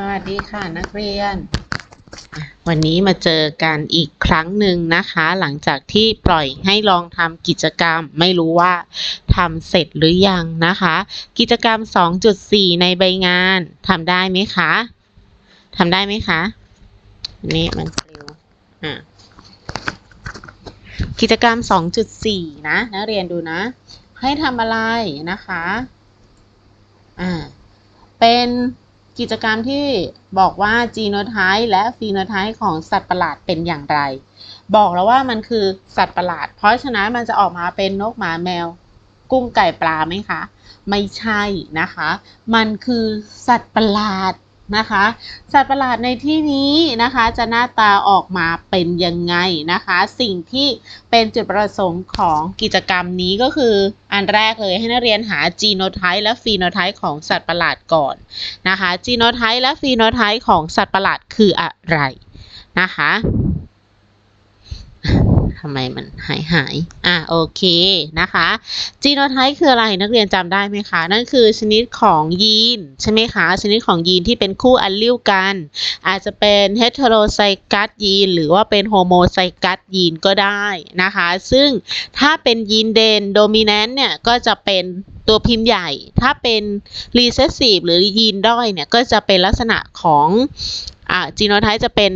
สวัสดีค่ะนักเรียน วันนี้มาเจอกันอีกครั้งหนึ่งนะคะ หลังจากที่ปล่อยให้ลองทำกิจกรรม ไม่รู้ว่าทำเสร็จหรือยังนะคะ กิจกรรม 2.4 ในใบงานทำได้ไหมคะทำได้ไหมคะนนี้มันปลิวอะกิจกรรม 2.4 นะนักเรียนดูนะ ให้ทำอะไรนะคะอ่าเป็น กิจกรรมที่บอกว่าจีโนไทป์และฟีโนไทป์ของสัตว์ประหลาดเป็นอย่างไร บอกแล้วว่ามันคือสัตว์ประหลาด เพราะฉะนั้นมันจะออกมาเป็นนกหมาแมว กุ้งไก่ปลาไหมคะ ไม่ใช่นะคะ มันคือสัตว์ประหลาด นะคะ สัตว์ประหลาดในที่นี้นะคะจะหน้าตาออกมาเป็นยังไงนะคะ สิ่งที่เป็นจุดประสงค์ของกิจกรรมนี้ก็คืออันแรกเลยให้นักเรียนหาจีโนไทป์และฟีโนไทป์ของสัตว์ประหลาดก่อนนะคะจีโนไทป์และฟีโนไทป์ของสัตว์ประหลาดคืออะไรนะคะ ทำไมมันหายหายอะโอเคนะคะจีโนไทป์คืออะไรนักเรียนจำได้ไหมคะ นั่นคือชนิดของยีน ใช่ไหมคะ ชนิดของยีนที่เป็นคู่อัลลิวกัน อาจจะเป็นเฮตโรไซกัสยีน หรือว่าเป็นโฮโมไซกัสยีนก็ได้นะคะ ซึ่งถ้าเป็นยีนเดนโดมิแนนต์เนี่ย ก็จะเป็นตัวพิมพ์ใหญ่ ถ้าเป็น recessive หรือยีนด้อยเนี่ย ก็จะเป็นลักษณะของอ่าจีโนไทป์จะเป็น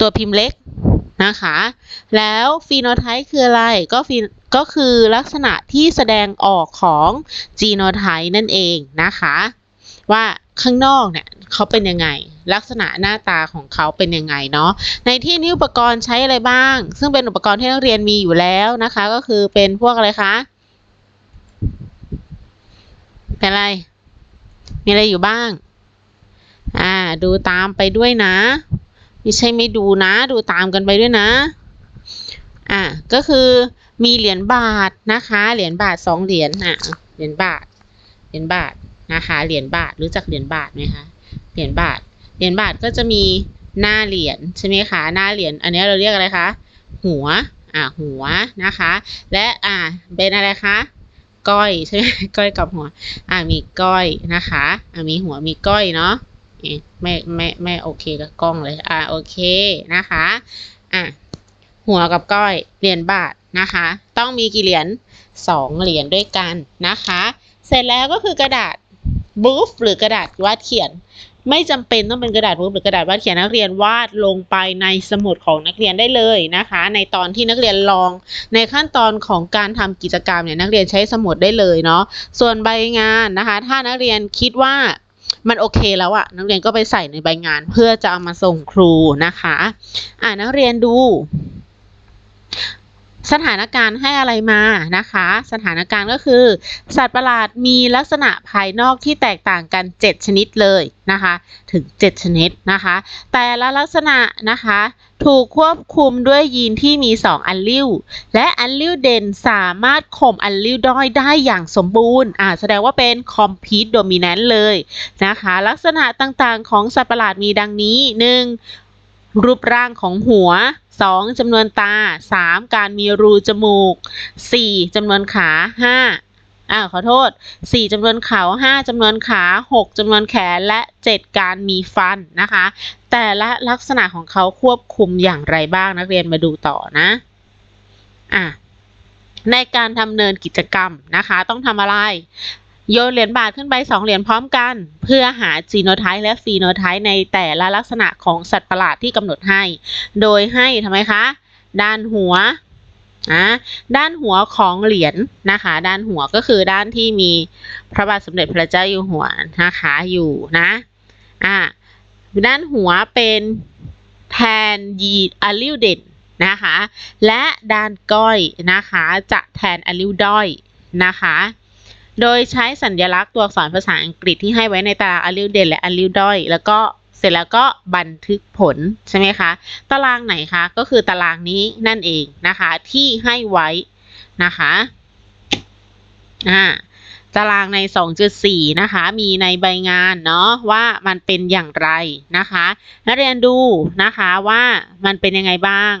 ตัวพิมพ์เล็ก นะคะ แล้วฟีโนไทป์คืออะไรก็ฟีก็คือลักษณะที่แสดงออกของจีโนไทป์นั่นเองนะคะ ว่าข้างนอกเนี่ยเขาเป็นยังไง ลักษณะหน้าตาของเขาเป็นยังไงเนาะในที่นี้อุปกรณ์ใช้อะไรบ้าง ซึ่งเป็นอุปกรณ์ที่นักเรียนมีอยู่แล้วนะคะ ก็คือเป็นพวกอะไรคะเป็นอะไร มีอะไรอยู่บ้าง อ่า ดูตามไปด้วยนะ ไม่ใช่ไม่ดูนะ ดูตามกันไปด้วยนะ อ่าก็คือมีเหรียญบาทนะคะ เหรียญบาทสองเหรียญอะเหรียญบาท เหรียญบาทนะคะ เหรียญบาทรู้จักเหรียญบาทไหมคะ เหรียญบาท เหรียญบาทก็จะมีหน้าเหรียญใช่ไหมคะ หน้าเหรียญอันนี้เราเรียกอะไรคะ หัว อ่าหัวนะคะ และอ่าเป็นอะไรคะก้อยใช่ไหมก้อยกับหัว อ่ามีก้อยนะคะ อ่ามีหัวมีก้อยเนาะ ไม่ไม่ไม่โอเคกับกล้องเลย อ่าโอเคนะคะ อะหัวกับก้อยเหรียญบาทนะคะ ต้องมีกี่เหรียญสองเหรียญด้วยกันนะคะ เสร็จแล้วก็คือกระดาษบูฟหรือกระดาษวาดเขียน ไม่จำเป็นต้องเป็นกระดาษบูฟหรือกระดาษวาดเขียนนักเรียนวาดลงไปในสมุดของนักเรียนได้เลยนะคะ ในตอนที่นักเรียนลอง ในขั้นตอนของการทำกิจกรรมเนี่ยนักเรียนใช้สมุดได้เลยเนาะส่วนใบงานนะคะ ถ้านักเรียนคิดว่า มันโอเคแล้วอะนักเรียนก็ไปใส่ในใบงานเพื่อจะเอามาส่งครูนะคะ อ่านักเรียนดู สถานการณ์ให้อะไรมานะคะ สถานการณ์ก็คือ สัตว์ประหลาดมีลักษณะภายนอกที่แตกต่างกัน 7 ชนิดเลยนะคะ ถึง 7 ชนิดนะคะ แต่ละลักษณะนะคะ ถูกควบคุมด้วยยีนที่มี 2 อัลลิวและอัลลิวเด่นสามารถข่มอัลลิวด้อยได้อย่างสมบูรณ์อ่าแสดงว่าเป็น complete dominant เลยนะคะ ลักษณะต่างๆของสัตว์ประหลาดมีดังนี้ 1. รูปร่างของหัว 2. จำนวนตา 3. การมีรูจมูก 4. จำนวนขา 5. อ่าขอโทษ 4จำนวนเขา 5จำนวนขา 6จำนวนแขน และ 7 การมีฟันนะคะ แต่ละลักษณะของเขาควบคุมอย่างไรบ้างนักเรียนมาดูต่อนะ อะในการดำเนินกิจกรรมนะคะ ต้องทำอะไร โยนเหรียญบาทขึ้นไป2เหรียญพร้อมกัน เพื่อหาจีโนไทป์และฟีโนไทป์ในแต่ละลักษณะของสัตว์ประหลาดที่กำหนดให้ โดยให้ทำไมคะ ด้านหัวนะด้านหัวของเหรียญนะคะ ด้านหัวก็คือด้านที่มีพระบาทสมเด็จพระเจ้าอยู่หัวนะคะอยู่นะอ่าด้านหัวเป็นแทนยีอัลลิวเด่นนะคะ และด้านก้อยนะคะจะแทนอัลลิวด้อยนะคะ โดยใช้สัญลักษณ์ตัวอักษรภาษาอังกฤษที่ให้ไว้ในตารางอัลลิวเด่นและอัลลิวด้อย แล้วก็เสร็จแล้วก็บันทึกผลใช่ไหมคะ ตารางไหนคะก็คือตารางนี้นั่นเองนะคะที่ให้ไว้นะคะอ่าตารางใน 2.4 นะคะ มีในใบงานเนาะว่ามันเป็นอย่างไรนะคะนักเรียนดูนะคะว่ามันเป็นยังไงบ้าง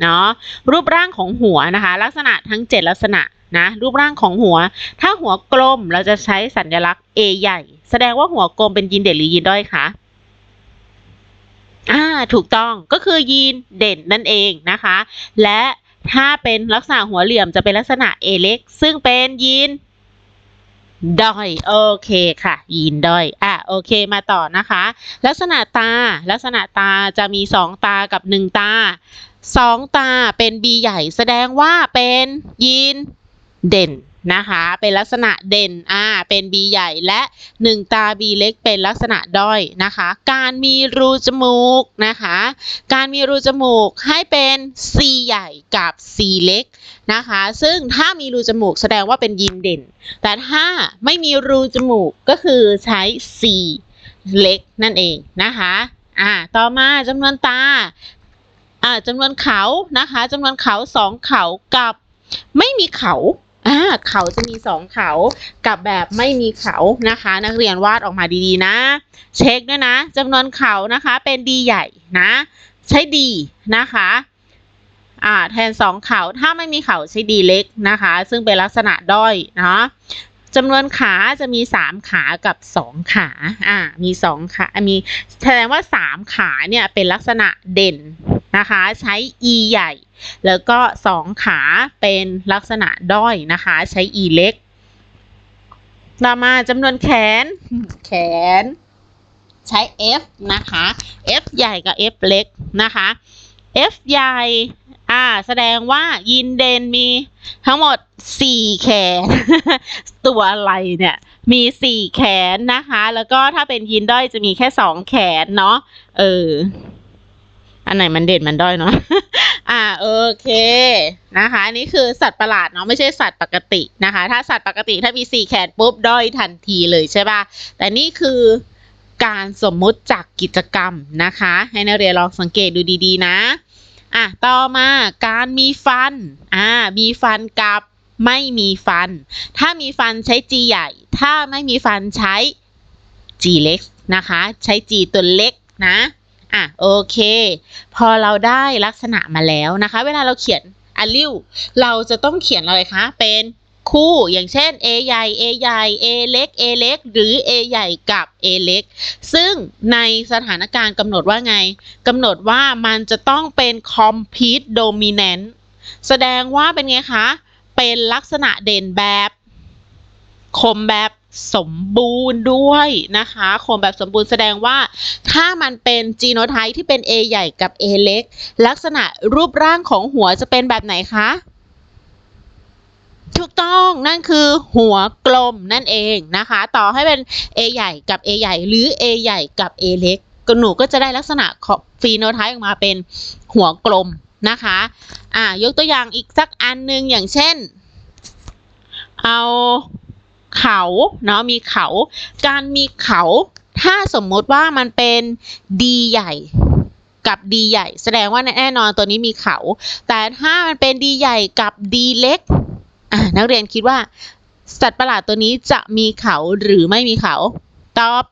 เนาะรูปร่างของหัวนะคะ ลักษณะทั้ง 7 ลักษณะนะรูปร่างของหัว ถ้าหัวกลมเราจะใช้สัญลักษณ์ A ใหญ่ แสดงว่าหัวกลมเป็นยีนเด่นหรือยีนด้อยคะอ่าถูกต้องก็คือยีนเด่นนั่นเองนะคะ และถ้าเป็นลักษณะหัวเหลี่ยมจะเป็นลักษณะ A เล็ก ซึ่งเป็นยีนด้อยโอเคค่ะ ยีนด้อยอะโอเคมาต่อนะคะ ลักษณะตา ลักษณะตาจะมีสองตากับหนึ่งตาสองตาเป็น B ใหญ่ แสดงว่าเป็นยีน เด่นนะคะเป็นลักษณะเด่นอ่าเป็น B ใหญ่และหนึ่งตา B เล็กเป็นลักษณะด้อยนะคะ การมีรูจมูกนะคะ การมีรูจมูกให้เป็น C ใหญ่กับ C เล็กนะคะ ซึ่งถ้ามีรูจมูกแสดงว่าเป็นยีนเด่น แต่ถ้าไม่มีรูจมูกก็คือใช้ C เล็กนั่นเองนะคะอ่าต่อมาจำนวนตาอ่าจำนวนเขานะคะจำนวนเขาสองเขากับไม่มีเขา อ่าเขาจะมีสองเขากับแบบไม่มีเขานะคะ นักเรียนวาดออกมาดีๆนะ เช็คด้วยนะจำนวนเขานะคะเป็นดีใหญ่นะ ใช้ดีนะคะอ่าแทนสองเขาถ้าไม่มีเขาใช้ดีเล็กนะคะ ซึ่งเป็นลักษณะด้อยเนาะจำนวนขาจะมีสามขากับสองขา อ่า มีสองขา มี แสดงว่าสามขาเนี่ยเป็นลักษณะเด่น นะคะ ใช้ e ใหญ่ แล้วก็สองขาเป็นลักษณะด้อยนะคะ ใช้ e เล็กต่อมาจำนวนแขน แขน ใช้ f นะคะ f ใหญ่กับ f เล็กนะคะ f ใหญ่อ่าแสดงว่ายินเดนมีทั้งหมด 4 แขน ตัวอะไรเนี่ยมี 4 แขนนะคะ แล้วก็ถ้าเป็นยินด้อยจะมีแค่ 2 แขนเนาะเออ อันไหนมันเด่นมันด้อยเนาะอ่าโอเคนะคะอันนี้คือสัตว์ประหลาดเนาะไม่ใช่สัตว์ปกตินะคะ ถ้าสัตว์ปกติถ้ามีสี่แขนปุ๊บด้อยทันทีเลยใช่ป่ะแต่นี่คือการสมมุติจากกิจกรรมนะคะ ให้นักเรียนลองสังเกตดูดีๆนะอะต่อมาการมีฟันอ่ามีฟันกับไม่มีฟัน ถ้ามีฟันใช้ G ใหญ่ ถ้าไม่มีฟันใช้ G เล็กนะคะ ใช้ G ตัวเล็กนะ อะโอเค พอเราได้ลักษณะมาแล้วนะคะ เวลาเราเขียนอันริ้วเราจะต้องเขียนอะไรคะ เป็นคู่อย่างเช่น A ใหญ่ A ใหญ่ A เล็ก A เล็ก หรือ A ใหญ่กับ A เล็ก ซึ่งในสถานการณ์กำหนดว่าไงกำหนดว่ามันจะต้องเป็น complete dominant แสดงว่าเป็นไงคะ เป็นลักษณะเด่นแบบ คมแบบ สมบูรณ์ด้วยนะคะโคมแบบสมบูรณ์แสดงว่าถ้ามันเป็นจีโนไทป์ที่เป็น A ใหญ่กับ A เล็ก ลักษณะรูปร่างของหัวจะเป็นแบบไหนคะถูกต้องนั่นคือหัวกลมนั่นเองนะคะ ต่อให้เป็น A ใหญ่กับ A ใหญ่ หรือ A ใหญ่กับ A เล็กก็หนูก็จะได้ลักษณะของฟีโนไทป์ออกมาเป็นหัวกลมนะคะอ่ายกตัวอย่างอีกสักอันหนึ่งอย่างเช่น เอา เขาเนาะมีเขา การมีเขา ถ้าสมมติว่ามันเป็น D ใหญ่กับ D ใหญ่ แสดงว่าแน่นอนตัวนี้มีเขา แต่ถ้ามันเป็น D ใหญ่กับ D เล็กนักเรียนคิดว่า สัตว์ประหลาดตัวนี้จะมีเขาหรือไม่มีเขา ตอบ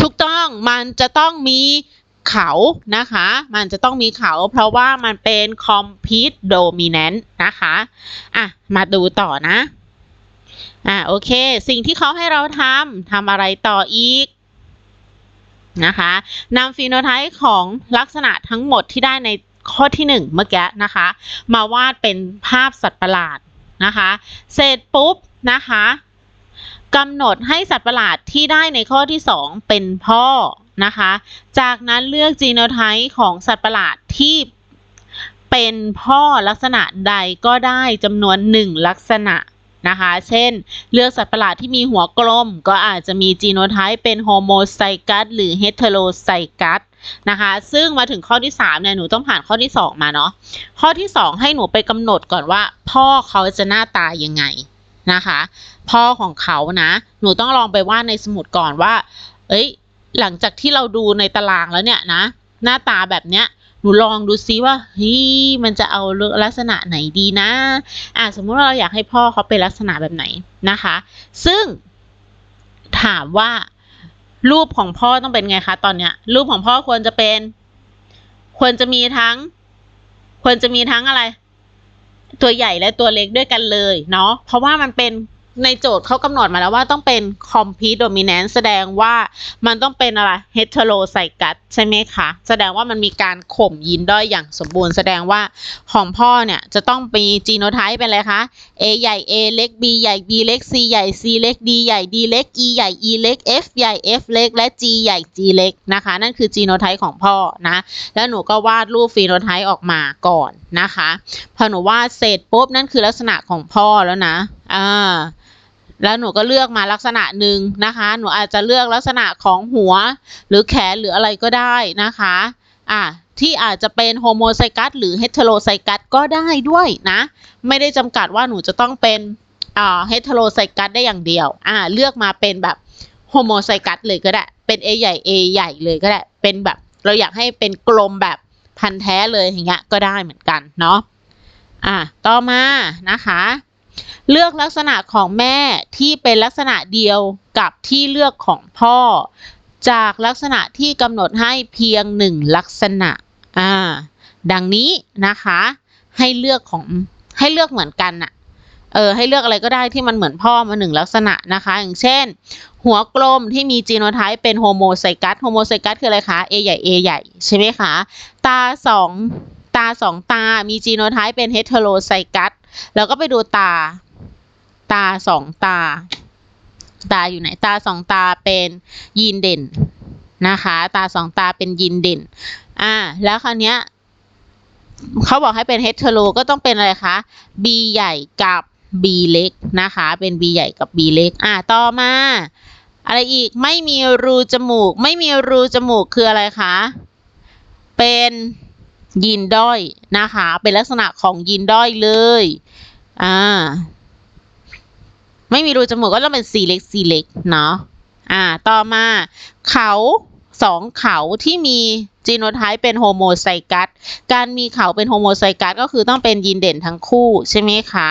ถูกต้องมันจะต้องมี เขานะคะ มันจะต้องมีเขาเพราะว่ามันเป็น complete dominant นะคะ อะ มาดูต่อนะ อะโอเค สิ่งที่เขาให้เราทำทำอะไรต่ออีกนะคะนำฟีโนไทป์ของลักษณะทั้งหมดที่ได้ในข้อที่หนึ่งเมื่อกี้นะคะ มาวาดเป็นภาพสัตว์ประหลาดนะคะ เสร็จปุ๊บนะคะกำหนดให้สัตว์ประหลาดที่ได้ในข้อที่สองเป็นพ่อ นะคะ จากนั้นเลือกจีโนไทป์ของสัตว์ประหลาดที่เป็นพ่อลักษณะใดก็ได้จำนวนหนึ่งลักษณะนะคะ เช่น เลือกสัตว์ประหลาดที่มีหัวกลม ก็อาจจะมีจีโนไทป์เป็นโฮโมไซกัสหรือเฮเทโรไซกัสนะคะ ซึ่งมาถึงข้อที่ 3 เนี่ย หนูต้องผ่านข้อที่ 2 มาเนาะ ข้อที่ 2 ให้หนูไปกำหนดก่อนว่า พ่อเขาจะหน้าตายังไงนะคะ พ่อของเขานะ หนูต้องลองไปวาดในสมุดก่อนว่า เอ้ย หลังจากที่เราดูในตารางแล้วเนี่ยนะ หน้าตาแบบเนี้ยหนูลองดูซิว่าเฮ้ยมันจะเอาลักษณะไหนดีนะ อ่าสมมุติเราอยากให้พ่อเขาเป็นลักษณะแบบไหนนะคะ ซึ่งถามว่ารูปของพ่อต้องเป็นไงคะตอนเนี้ย รูปของพ่อควรจะเป็น ควรจะมีทั้ง ควรจะมีทั้งอะไร ตัวใหญ่และตัวเล็กด้วยกันเลยเนาะเพราะว่ามันเป็น ในโจทย์เขากำหนดมาแล้วว่าต้องเป็น complete dominant แสดงว่ามันต้องเป็นอะไร heterozygous ใช่ไหมคะ แสดงว่ามันมีการข่มยีนด้อยอย่างสมบูรณ์ แสดงว่าของพ่อเนี่ย จะต้องมี genotype เป็นอะไรคะ A ใหญ่ A เล็ก B ใหญ่ B เล็ก C ใหญ่ C เล็ก D ใหญ่ D เล็ก E ใหญ่ E เล็ก F ใหญ่ F เล็ก และ G ใหญ่ G เล็กนะคะ นั่นคือ genotype ของพ่อนะ แล้วหนูก็วาดรูป phenotype ออกมาก่อนนะคะ พอหนูวาดเสร็จปุ๊บนั่นคือลักษณะของพ่อแล้วนะอ่า แล้วหนูก็เลือกมาลักษณะหนึ่งนะคะ หนูอาจจะเลือกลักษณะของหัว หรือแขนหรืออะไรก็ได้นะคะอ่าที่อาจจะเป็นโฮโมไซกัสหรือเฮตโรไซกัสก็ได้ด้วยนะ ไม่ได้จำกัดว่าหนูจะต้องเป็นอ่าเฮตโรไซกัสได้อย่างเดียวอ่าเลือกมาเป็นแบบโฮโมไซกัสเลยก็ได้ เป็น A ใหญ่ A ใหญ่เลยก็ได้ เป็นแบบ เราอยากให้เป็นกลมแบบพันธุ์แท้เลยอย่างเงี้ยก็ได้เหมือนกันเนาะอะต่อมานะคะ เลือกลักษณะของแม่ที่เป็นลักษณะเดียวกับที่เลือกของพ่อ จากลักษณะที่กำหนดให้เพียงหนึ่งลักษณะอ่าดังนี้นะคะ ให้เลือกของให้เลือกเหมือนกันน่ะเออให้เลือกอะไรก็ได้ที่มันเหมือนพ่อมาหนึ่งลักษณะนะคะ อย่างเช่น หัวกลมที่มีจีโนไทป์เป็นโฮโมไซกัสโฮโมไซกัสคืออะไรคะ A ใหญ่ A ใหญ่ใช่ไหมคะ ตาสองตาสองตา มีจีโนไทป์เป็นเฮตโรไซกัส แล้วก็ไปดูตา ตาสองตา ตาอยู่ไหนตาสองตาเป็นยีนเด่นนะคะ ตาสองตาเป็นยีนเด่น อ่า แล้วคราวเนี้ยเขาบอกให้เป็นเฮตโรก็ต้องเป็นอะไรคะ B ใหญ่กับ B เล็กนะคะ เป็น B ใหญ่กับ B เล็ก อ่าต่อมา อะไรอีก ไม่มีรูจมูก ไม่มีรูจมูกคืออะไรคะ เป็น ยีนด้อยนะคะ เป็นลักษณะของยีนด้อยเลยอ่าไม่มีรูจมูกก็ต้องเป็นสีเล็กสีเล็กเนาะอ่าต่อมาเขาสองเขาที่มีจีโนไทป์เป็นโฮโมไซกัสการมีเขาเป็นโฮโมไซกัสก็คือต้องเป็นยีนเด่นทั้งคู่ใช่ไหมคะ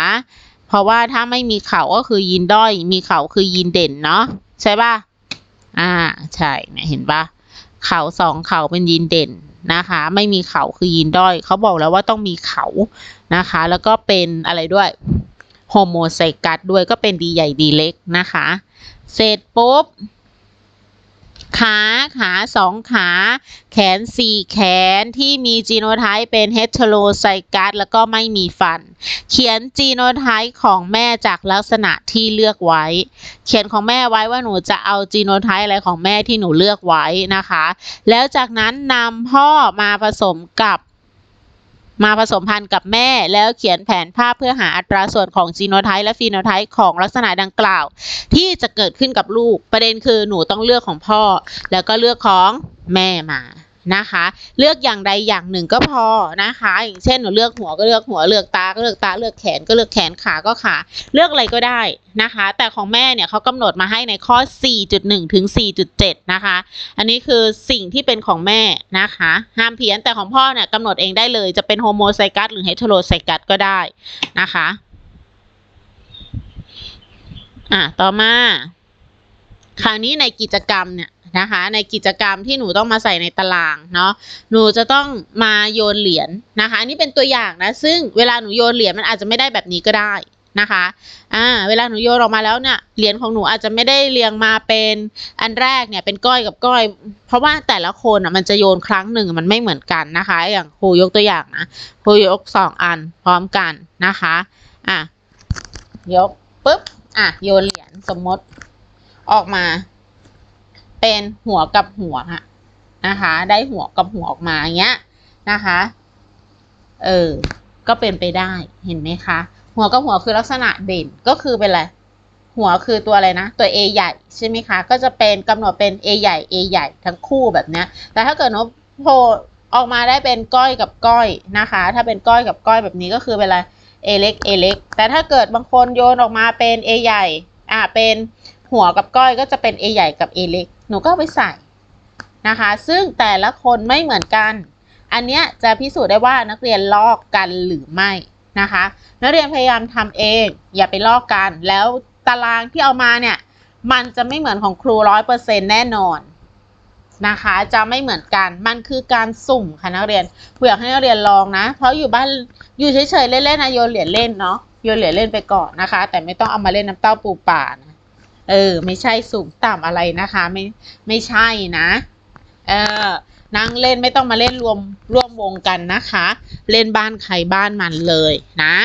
เพราะว่าถ้าไม่มีเขาก็คือยีนด้อย มีเขาคือยีนเด่นเนาะใช่ป่ะอ่าใช่เนี่ยเห็นป่ะเขาสองเขาเป็นยีนเด่น นะคะ ไม่มีเขาคือยีนด้อย เขาบอกแล้วว่าต้องมีเขานะคะ แล้วก็เป็นอะไรด้วยโฮโมไซกัสด้วยก็เป็นดีใหญ่ดีเล็กนะคะ เสร็จปุ๊บ ขาขาสองขา แขนสี่แขนที่มีจีโนไทป์เป็นเฮตโรไซกัสแล้วก็ไม่มีฟัน เขียนจีโนไทป์ของแม่จากลักษณะที่เลือกไว้ เขียนของแม่ไว้ว่าหนูจะเอาจีโนไทป์อะไรของแม่ที่หนูเลือกไว้นะคะ แล้วจากนั้นนำพ่อมาผสมกับ มาผสมพันธุ์กับแม่แล้วเขียนแผนภาพเพื่อหาอัตราส่วนของจีโนไทป์และฟีโนไทป์ของลักษณะดังกล่าว ที่จะเกิดขึ้นกับลูก ประเด็นคือหนูต้องเลือกของพ่อ แล้วก็เลือกของแม่มา นะคะ เลือกอย่างใดอย่างหนึ่งก็พอนะคะ อย่างเช่นหนูเลือกหัวก็เลือกหัวเลือกตาก็เลือกตาเลือกแขนก็เลือกแขนขาก็ขาเลือกอะไรก็ได้นะคะ แต่ของแม่เนี่ยเขากำหนดมาให้ในข้อ 4.1 ถึง 4.7 นะคะ อันนี้คือสิ่งที่เป็นของแม่นะคะ ห้ามเพี้ยนแต่ของพ่อเนี่ยกำหนดเองได้เลยจะเป็นโฮโมไซกัสหรือเฮตโรไซกัสก็ได้นะคะอะต่อมา คราวนี้ในกิจกรรมเนี่ย นะคะ ในกิจกรรมที่หนูต้องมาใส่ในตารางเนาะหนูจะต้องมาโยนเหรียญนะคะนนี่เป็นตัวอย่างนะ ซึ่งเวลาหนูโยนเหรียญมันอาจจะไม่ได้แบบนี้ก็ได้นะคะอ่าเวลาหนูโยนออกมาแล้วเนี่ยเหรียญของหนูอาจจะไม่ได้เรียงมาเป็นอันแรกเนี่ยเป็นก้อยกับก้อย เพราะว่าแต่ละคนอะมันจะโยนครั้งหนึ่งมันไม่เหมือนกันนะคะ อย่างครูยกตัวอย่างนะครูยกสองอันพร้อมกันนะคะอะยกปุ๊บอะโยนเหรียญสมมติออกมา เป็นหัวกับหัวอะนะคะ ได้หัวกับหัวออกมาอย่างเงี้ยนะคะ เออ ก็เป็นไปได้เห็นไหมคะ หัวกับหัวคือลักษณะเด่นก็คือเป็นอะไรหัวคือตัวอะไรนะ ตัว A ใหญ่ใช่ไหมคะ ก็จะเป็นกำหนดเป็น A ใหญ่ A ใหญ่ทั้งคู่แบบเนี้ยแต่ถ้าเกิดนบโผล่ออกมาได้เป็นก้อยกับก้อยนะคะ ถ้าเป็นก้อยกับก้อยแบบนี้ก็คือเป็นอะไร A เล็ก A เล็ก แต่ถ้าเกิดบางคนโยนออกมาเป็น A ใหญ่ อ่าเป็น หัวกับก้อยก็จะเป็น A ใหญ่กับ A เล็ก หนูก็ไปใส่นะคะ ซึ่งแต่ละคนไม่เหมือนกัน อันเนี้ยจะพิสูจน์ได้ว่านักเรียนลอกกันหรือไม่นะคะ นักเรียนพยายามทำเอง อย่าไปลอกกัน แล้วตารางที่เอามาเนี่ย มันจะไม่เหมือนของครูร้อยเปอร์เซ็นแน่นอนนะคะ จะไม่เหมือนกัน มันคือการสุ่มค่ะนักเรียนครูอยากให้นักเรียนลองนะ เพราะอยู่บ้านอยู่เฉยๆเล่นๆนะโยนเหรียญเล่นเนาะโยนเหรียญเล่นไปก่อนนะคะ แต่ไม่ต้องเอามาเล่นน้ำเต้าปูป่านะ เออ ไม่ใช่สูงต่ำอะไรนะคะ ไม่ไม่ใช่นะ เออนั่งเล่นไม่ต้องมาเล่นรวมร่วมวงกันนะคะ เล่นบ้านใครบ้านมันเลยนะ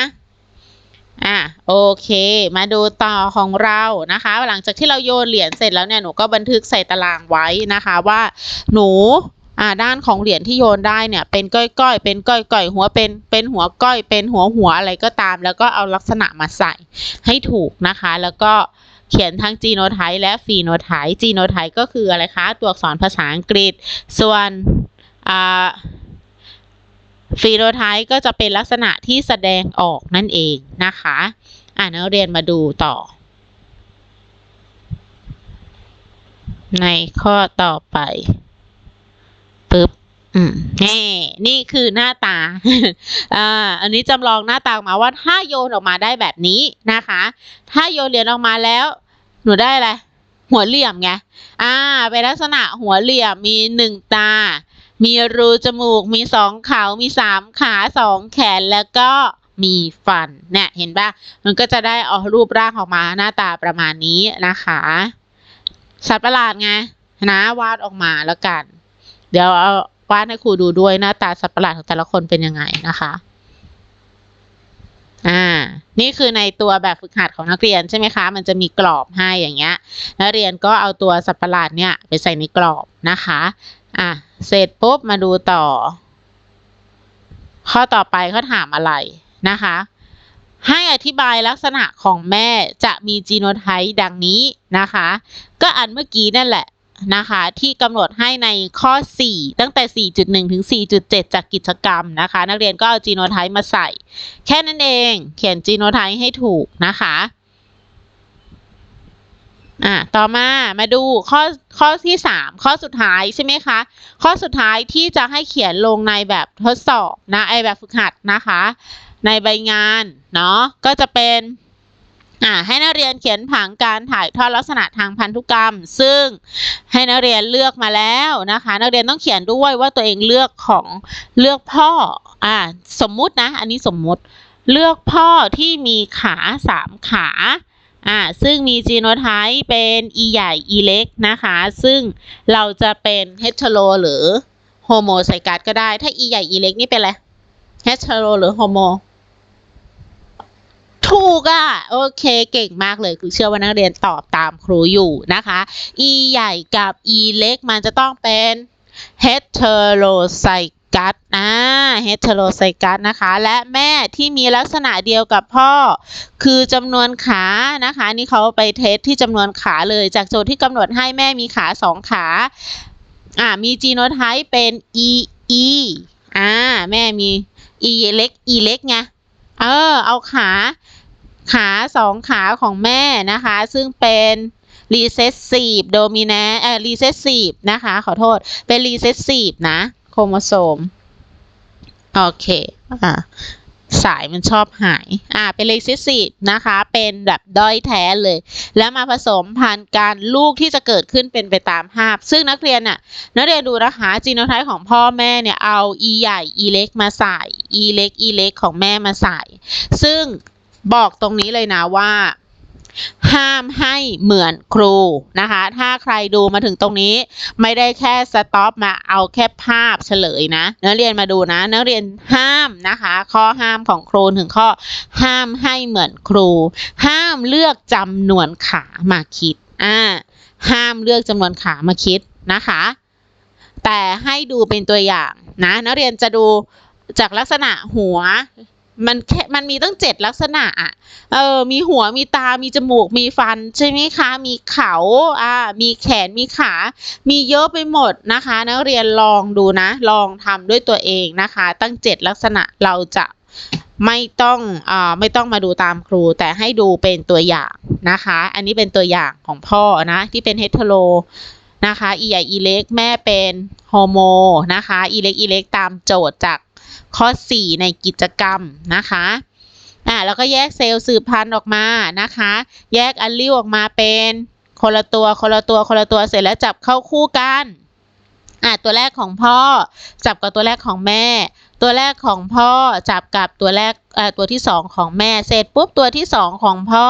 อะโอเค มาดูต่อของเรานะคะ หลังจากที่เราโยนเหรียญเสร็จแล้วเนี่ยหนูก็บันทึกใส่ตารางไว้นะคะว่าหนูอ่าด้านของเหรียญที่โยนได้เนี่ยเป็นก้อยๆเป็นก้อยๆหัวเป็นเป็นหัวก้อยเป็นหัวหัวอะไรก็ตาม แล้วก็เอาลักษณะมาใส่ให้ถูกนะคะ แล้วก็ ขียนทั้งจีโนไทป์และฟีโนไทป์จีโนไทป์ก็คืออะไรคะ ตัวอักษรภาษาอังกฤษ ส่วนฟีโนไทป์ก็จะเป็นลักษณะที่แสดงออกนั่นเองนะคะ อ่านักเรียนมาดูต่อ ในข้อต่อไปปึ๊บอืมนี่นี่คือหน้าตา อ่า อันนี้จำลองหน้าตาออกมาว่าถ้าโยนออกมาได้แบบนี้นะคะ ถ้าโยนเหรียญออกมาแล้ว หนูได้อะไร หัวเหลี่ยมไง อ่า เป็นลักษณะหัวเหลี่ยมมีหนึ่งตา มีรูจมูก มีสองเขา มีสามขาสองแขน แล้วก็มีฟัน เนี่ย เห็นปะมันก็จะได้ออกรูปร่างออกมาหน้าตาประมาณนี้นะคะ สัตว์ประหลาดไง นะ วาดออกมาแล้วกัน เดี๋ยวเอาวาดให้ครูดูด้วยหน้าตาสัตว์ประหลาดของแต่ละคนเป็นยังไงนะคะ นี่คือในตัวแบบฝึกหัดของนักเรียนใช่ไหมคะ มันจะมีกรอบให้อย่างเงี้ย นักเรียนก็เอาตัวสัตว์ประหลาดเนี่ยไปใส่ในกรอบนะคะ อะ เสร็จปุ๊บมาดูต่อ ข้อต่อไปเขาถามอะไรนะคะ ให้อธิบายลักษณะของแม่จะมีจีโนไทป์ดังนี้นะคะ ก็อันเมื่อกี้นั่นแหละ นะคะที่กำหนดให้ในข้อ 4 ตั้งแต่ 4.1 ถึง 4.7 จากกิจกรรมนะคะ นักเรียนก็เอาจีโนไทป์มาใส่ แค่นั้นเองเขียนจีโนไทป์ให้ถูกนะคะอะต่อมามาดูข้อข้อที่สามข้อสุดท้ายใช่ไหมคะ ข้อสุดท้ายที่จะให้เขียนลงในแบบทดสอบนะไอแบบฝึกหัดนะคะ ในใบงานเนาะก็จะเป็น อ่าให้นักเรียนเขียนผังการถ่ายทอดลักษณะทางพันธุกรรม ซึ่งให้นักเรียนเลือกมาแล้วนะคะ นักเรียนต้องเขียนด้วยว่าตัวเองเลือกของเลือกพ่ออ่าสมมุตินะ อันนี้สมมุติเลือกพ่อที่มีขาสามขาอ่าซึ่งมีจีโนไทป์เป็น e ใหญ่ e เล็กนะคะ ซึ่งเราจะเป็นเฮตโ o หรือโฮโมไซกัสก็ได้ ถ้า e ใหญ่ e เล็กนี่เป็นอะไรเฮตโ o หรือโฮโม ถูกอะ โอเคเก่งมากเลย คือเชื่อว่านักเรียนตอบตามครูอยู่นะคะ e ใหญ่กับ e เล็กมันจะต้องเป็น heterozygote อ่า heterozygote นะคะ และแม่ที่มีลักษณะเดียวกับพ่อ คือจำนวนขานะคะ นี่เขาไปเทสที่จำนวนขาเลยจากโจทย์ที่กำหนดให้แม่มีขาสองขาอ่ามีจีโนไทป์เป็น e e อ่าแม่มี e เล็ก e เล็กไงเออ เอาขา ขาสองขาของแม่นะคะ ซึ่งเป็น recessive dominant เอ่อ recessive นะคะ ขอโทษเป็น recessive นะ โครโมโซม โอเค อ่าสายมันชอบหาย อ่า เป็น recessive นะคะ เป็นแบบด้อยแท้เลย แล้วมาผสมพันธุ์การลูกที่จะเกิดขึ้นเป็นไปตามภาพ ซึ่งนักเรียนน่ะ นักเรียนดูนะคะ จีโนไทป์ของพ่อแม่เนี่ย เอา e ใหญ่ e เล็กมาใส่ e เล็ก e เล็กของแม่มาใส่ ซึ่ง บอกตรงนี้เลยนะว่า ห้ามให้เหมือนครูนะคะ ถ้าใครดูมาถึงตรงนี้ ไม่ได้แค่สต็อปมาเอาแค่ภาพเฉลยนะนักเรียนมาดูนะนักเรียนห้ามนะคะ ข้อห้ามของครูถึงข้อ ห้ามให้เหมือนครู ห้ามเลือกจำนวนขามาคิดอ่าห้ามเลือกจำนวนขามาคิดนะคะ แต่ให้ดูเป็นตัวอย่างนะนักเรียนจะดูจากลักษณะหัว มันแค่มันมีตั้งเจ็ดลักษณะอะ เออ มีหัว มีตา มีจมูก มีฟัน ใช่ไหมคะ มีเขา อ่า มีแขน มีขา มีเยอะไปหมดนะคะ นักเรียนลองดูนะ ลองทำด้วยตัวเองนะคะ ตั้งเจ็ดลักษณะเราจะไม่ต้องอ่าไม่ต้องมาดูตามครู แต่ให้ดูเป็นตัวอย่างนะคะ อันนี้เป็นตัวอย่างของพ่อนะ ที่เป็นเฮตโรนะคะ อีใหญ่อีเล็กแม่เป็นโฮโมนะคะ อีเล็กอีเล็กตามโจทย์จาก ข้อ 4 ในกิจกรรมนะคะอ่าแล้วก็แยกเซลล์สืบพันธุ์ออกมานะคะ แยกอัลลิวออกมาเป็นคนละตัวคนละตัวคนละตัวเสร็จแล้วจับเข้าคู่กันอะตัวแรกของพ่อจับกับตัวแรกของแม่ ตัวแรกของพ่อจับกับตัวแรกตัวที่สองของแม่ เสร็จปุ๊บตัวที่สองของพ่อ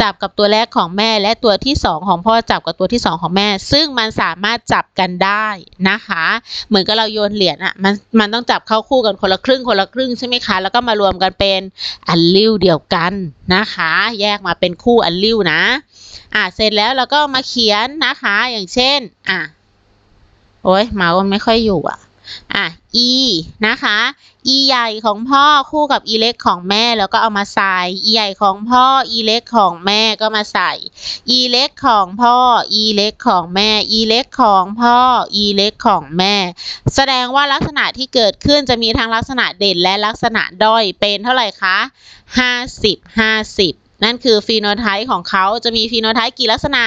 จับกับตัวแรกของแม่ และตัวที่สองของพ่อจับกับตัวที่สองของแม่ ซึ่งมันสามารถจับกันได้นะคะ เหมือนกับเราโยนเหรียญอะมันมันต้องจับเข้าคู่กันคนละครึ่งคนละครึ่งใช่ไหมคะ แล้วก็มารวมกันเป็นอันลิ้วเดียวกันนะคะ แยกมาเป็นคู่อันลิ้วนะอะเสร็จแล้วเราก็มาเขียนนะคะอย่างเช่นอะโอ้ยเมาส์มันไม่ค่อยอยู่อะ อะ e นะคะ e ใหญ่ของพ่อคู่กับ e เล็กของแม่แล้วก็เอามาใส่ e ใหญ่ของพ่อ e เล็กของแม่ก็มาใส่ e เล็กของพ่อ e เล็กของแม่ e เล็กของพ่อ e เล็กของแม่ แสดงว่าลักษณะที่เกิดขึ้นจะมีทั้งลักษณะเด่นและลักษณะด้อยเป็นเท่าไหร่คะ 50 50นั่นคือฟีโนไทป์ของเขาจะมีฟีโนไทป์กี่ลักษณะ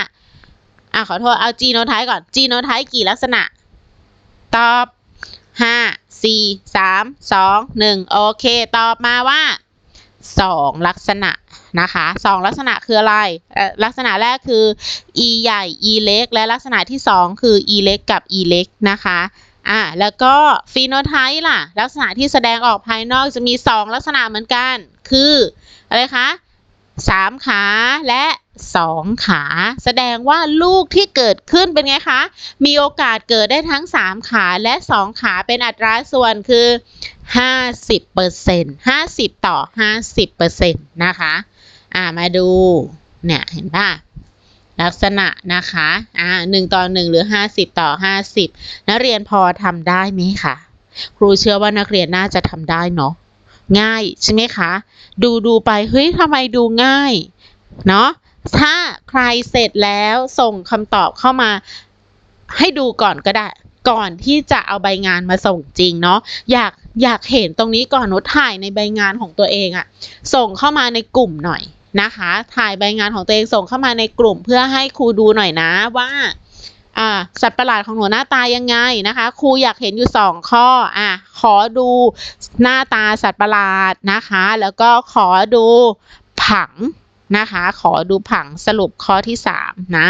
อะขอโทษ เอาจีโนไทป์ก่อน จีโนไทป์กี่ลักษณะ ตอบ ห้าสี่สามสองหนึ่งโอเค ตอบมาว่าสองลักษณะนะคะสองลักษณะคืออะไร ลักษณะแรกคือ e ใหญ่ e เล็ก และลักษณะที่สองคือ e เล็กกับ e เล็กนะคะอะแล้วก็ฟีโนไทป์ล่ะ ลักษณะที่แสดงออกภายนอกจะมีสองลักษณะเหมือนกัน คือ อะไรคะสามขาและ สองขา แสดงว่าลูกที่เกิดขึ้นเป็นไงคะ มีโอกาสเกิดได้ทั้ง 3 ขาและ 2 ขาเป็นอัตราส่วนคือ 50เปอร์เซ็นต์50 ต่อ 50เปอร์เซ็นต์นะคะอ่ามาดูเนี่ยเห็นป่ะลักษณะนะคะอ่า1ต่อ 1 หรือ 50 ต่อ 50 นักเรียนพอทำได้ไหมคะครูเชื่อว่านักเรียนน่าจะทำได้เนาะง่ายใช่ไหมคะ ดูดูไปเฮ้ยทำไมดูง่ายเนาะ ถ้าใครเสร็จแล้วส่งคำตอบเข้ามาให้ดูก่อนก็ได้ ก่อนที่จะเอาใบงานมาส่งจริงเนาะอยากอยากเห็นตรงนี้ก่อนนูถ่ายในใบงานของตัวเองอะส่งเข้ามาในกลุ่มหน่อยนะคะ ถ่ายใบงานของตัวเองส่งเข้ามาในกลุ่มเพื่อให้ครูดูหน่อยนะว่าอ่าสัตว์ประหลาดของหนูหน้าตายังไงนะคะครูอยากเห็นอยู่สองข้ออะขอดูหน้าตาสัตว์ประหลาดนะคะ แล้วก็ขอดูผัง นะคะ ขอดูผังสรุปข้อที่สามนะ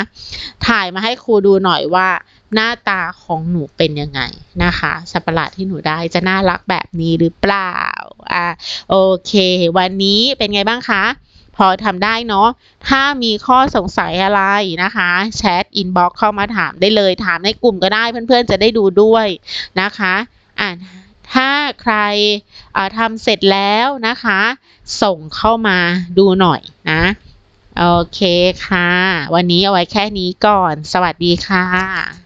ถ่ายมาให้ครูดูหน่อยว่า หน้าตาของหนูเป็นยังไงนะคะ สัตว์ประหลาดที่หนูได้จะน่ารักแบบนี้หรือเปล่าอะโอเค วันนี้เป็นไงบ้างคะพอทำได้เนาะ ถ้ามีข้อสงสัยอะไรนะคะ แชทอินบ็อกเข้ามาถามได้เลย ถามในกลุ่มก็ได้เพื่อนๆจะได้ดูด้วยนะคะ อ่า ถ้าใครทำเสร็จแล้วนะคะ ส่งเข้ามาดูหน่อยนะ โอเคค่ะ วันนี้เอาไว้แค่นี้ก่อน สวัสดีค่ะ